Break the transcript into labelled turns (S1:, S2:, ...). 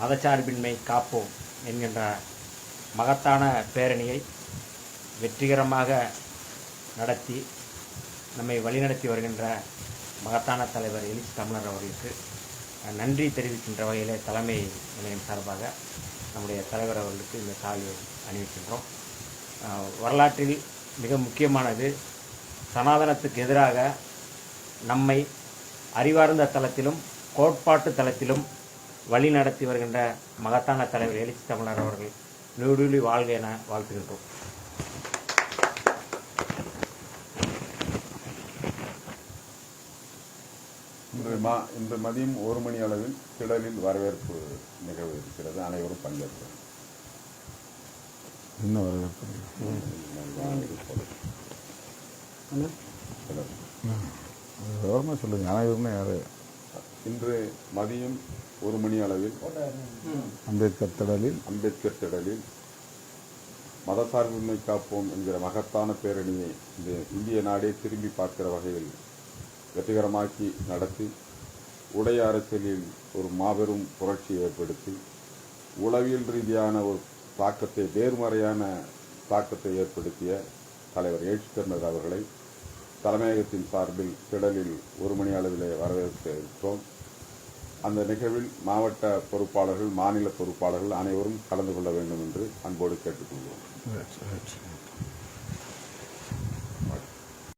S1: மதச்சார்பின்மை காப்போம் என்கின்ற மகத்தான பேரணியை வெற்றிகரமாக நடத்தி நம்மை வழிநடத்தி வருகின்ற மகத்தான தலைவர் எழுச்சி தமிழர் அவர்களுக்கு நன்றி தெரிவிக்கின்ற வகையிலே தலைமை நிலையம் சார்பாக நம்முடைய தலைவர் அவர்களுக்கு இந்த சால்வை அணிவிக்கின்றோம். வரலாற்றில் மிக முக்கியமானது சனாதனத்துக்கு எதிராக நம்மை அறிவார்ந்த தளத்திலும் கோட்பாட்டு தளத்திலும் வழி நடத்தி வருகின்ற மகத்தான தலைவர் எழுச்சி தமிழர் அவர்கள் நீடூழி வாழ்க என வாழ்த்துகின்றோம்.
S2: இன்று மா இன்று மதியம் ஒரு மணி அளவில் திடலில் வரவேற்பு நிகழ்வு இருக்கிறது. அனைவரும் பங்கேற்கிறோம்
S3: என்ன வரவேற்பு? சொல்லுங்கள் அனைவருமே யார்?
S2: இன்று மதியம் ஒரு மணி அளவில்
S3: அம்பேத்கர் திடலில்.
S2: அம்பேத்கர் திடலில் மதசார்பின்மை காப்போம் என்கிற மகத்தான பேரணியை இந்த இந்திய நாடே திரும்பி பார்க்கிற வகையில் வெற்றிகரமாக்கி நடத்தி உடைய அரசியலில் ஒரு மாபெரும் புரட்சி ஏற்படுத்தி உளவியல் ரீதியான ஒரு தாக்கத்தை நேர்மறையான தாக்கத்தை ஏற்படுத்திய தலைவர் எழுச்சித்தர்னர் அவர்களை தலைமையகத்தின் சார்பில் திடலில் ஒரு மணி அளவிலே வரவேற்க இருக்கிறோம் அந்த நிகழ்வில் மாவட்ட பொறுப்பாளர்கள் மாநில பொறுப்பாளர்கள் அனைவரும் கலந்து கொள்ள வேண்டும் என்று அன்போடு கேட்டுக்கொள்கிறோம்